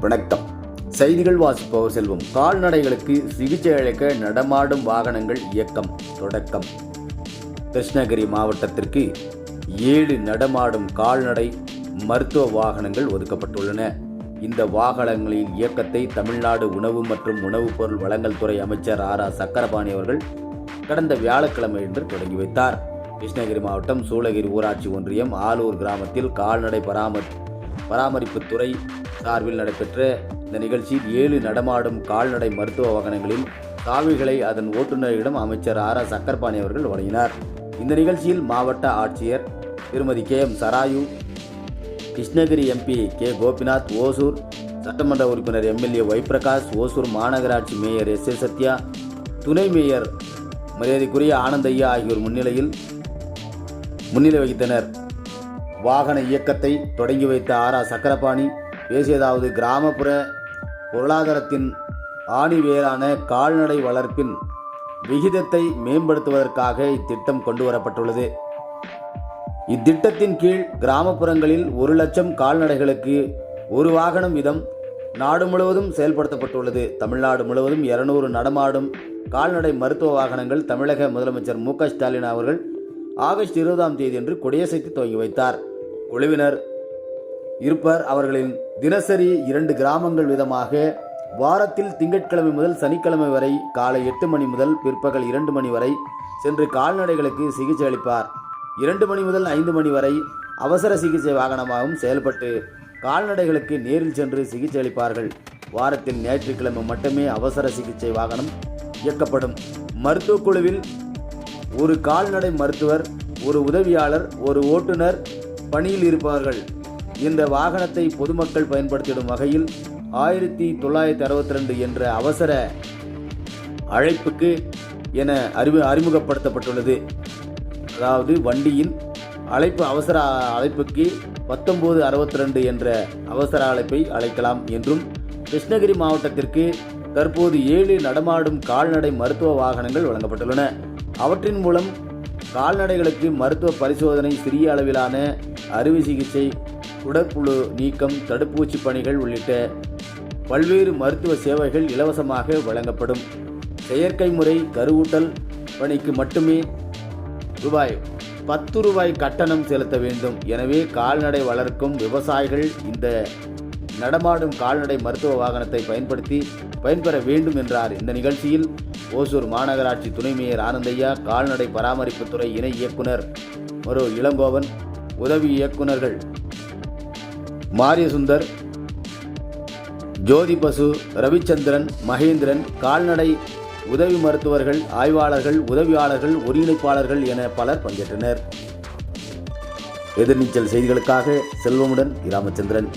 வணக்கம். செய்திகள் வாசிப்பவர் செல்வம். கால்நடைகளுக்கு சிகிச்சை அளிக்க நடமாடும் வாகனங்கள் இயக்கம் தொடக்கம். கிருஷ்ணகிரி மாவட்டத்திற்கு ஏழு நடமாடும் கால்நடை மருத்துவ வாகனங்கள் ஒதுக்கப்பட்டுள்ளன. இந்த வாகனங்களின் இயக்கத்தை தமிழ்நாடு உணவு மற்றும் உணவுப் பொருள் வழங்கல் துறை அமைச்சர் ஆர் ஆர் சக்கரபாணி அவர்கள் கடந்த வியாழக்கிழமை என்று தொடங்கி வைத்தார். கிருஷ்ணகிரி மாவட்டம் சூளகிரி ஊராட்சி ஒன்றியம் ஆலூர் கிராமத்தில் கால்நடை பராமரி பராமரிப்புத்துறை சார்பில் நடைபெற்ற இந்த நிகழ்ச்சியில் ஏழு நடமாடும் கால்நடை மருத்துவ வாகனங்களில் சாவிகளை அதன் ஓட்டுநரிடம் அமைச்சர் ஆர் ஆர் சக்கர்பாணி அவர்கள் வழங்கினார். இந்த நிகழ்ச்சியில் மாவட்ட ஆட்சியர் திருமதி K M Sarayu Krishnagiri MP K Gopinath Hosur சட்டமன்ற உறுப்பினர் எம்எல்ஏ ஒய்பிரகாஷ் ஓசூர் மாநகராட்சி மேயர் எஸ் ஏ சத்யா துணை மேயர் மரியாதைக்குரிய ஆனந்தையா ஆகியோர் முன்னிலையில் முன்னிலை வகித்தனர். வாகன இயக்கத்தை தொடங்கி வைத்த ஆரா சக்கரபாணி பேசியதாவது கிராமப்புற பொருளாதாரத்தின் ஆணிவேரான கால்நடை வளர்ப்பின் விகிதத்தை மேம்படுத்துவதற்காக இத்திட்டம் கொண்டு வரப்பட்டுள்ளது இத்திட்டத்தின் கீழ் கிராமப்புறங்களில் ஒரு லட்சம் கால்நடைகளுக்கு ஒரு வாகனம் வீதம் நாடு முழுவதும் செயல்படுத்தப்பட்டுள்ளது. தமிழ்நாடு முழுவதும் இருநூறு நடமாடும் கால்நடை மருத்துவ வாகனங்கள் தமிழக முதலமைச்சர் மு க ஸ்டாலின் அவர்கள் ஆகஸ்ட் இருபதாம் தேதியன்று கொடியசைத்து துவங்கி வைத்தார். குழுவினர் இருப்பர் அவர்களின் தினசரி இரண்டு கிராமங்கள் விதமாக வாரத்தில் திங்கட்கிழமை முதல் சனிக்கிழமை வரை காலை எட்டு மணி முதல் பிற்பகல் இரண்டு மணி வரை சென்று கால்நடைகளுக்கு சிகிச்சை அளிப்பார். இரண்டு மணி முதல் ஐந்து மணி வரை அவசர சிகிச்சை வாகனமாகவும் செயல்பட்டு கால்நடைகளுக்கு நேரில் சென்று சிகிச்சை அளிப்பார்கள். வாரத்தில் ஞாயிற்றுக்கிழமை மட்டுமே அவசர சிகிச்சை வாகனம் இயக்கப்படும். மருத்துவக் குழுவில் ஒரு கால்நடை மருத்துவர் ஒரு உதவியாளர் ஒரு ஓட்டுநர் பணியில் இருப்பார்கள். இந்த வாகனத்தை பொதுமக்கள் பயன்படுத்திடும் வகையில் ஆயிரத்தி தொள்ளாயிரத்தி அறுபத்தி ரெண்டு என்ற அவசர அழைப்புக்கு என அறிவு அறிமுகப்படுத்தப்பட்டுள்ளது அதாவது வண்டியின் அழைப்பு அவசர அழைப்புக்கு பத்தொம்போது அறுபத்தி ரெண்டு என்ற அவசர அழைப்பை அழைக்கலாம் என்றும் கிருஷ்ணகிரி மாவட்டத்திற்கு தற்போது ஏழு நடமாடும் கால்நடை மருத்துவ வாகனங்கள் வழங்கப்பட்டுள்ளன. அவற்றின் மூலம் கால்நடைகளுக்கு மருத்துவ பரிசோதனை சிறிய அளவிலான அறுவை சிகிச்சை உடற்புழு நீக்கம் தடுப்பூசி பணிகள் உள்ளிட்ட பல்வேறு மருத்துவ சேவைகள் இலவசமாக வழங்கப்படும். செயற்கை முறை கருவூட்டல் பணிக்கு மட்டுமே ரூபாய் பத்து ரூபாய் கட்டணம் செலுத்த வேண்டும். எனவே கால்நடை வளர்க்கும் விவசாயிகள் இந்த நடமாடும் கால்நடை மருத்துவ வாகனத்தை பயன்படுத்தி பயன்பெற வேண்டும் என்றார். இந்த நிகழ்ச்சியில் ஓசூர் மாநகராட்சி துணை மேயர் ஆனந்தையா கால்நடை பராமரிப்புத்துறை இணை இயக்குனர் மரு இளங்கோவன் உதவி இயக்குனர்கள் மாரியசுந்தர் ஜோதி பசு ரவிச்சந்திரன் மகேந்திரன் கால்நடை உதவி மருத்துவர்கள் ஆய்வாளர்கள் உதவியாளர்கள் ஒருங்கிணைப்பாளர்கள் என பலர் பங்கேற்றனர். எதிர்நீச்சல் செய்திகளுக்காக செல்வமுடன் ராமச்சந்திரன்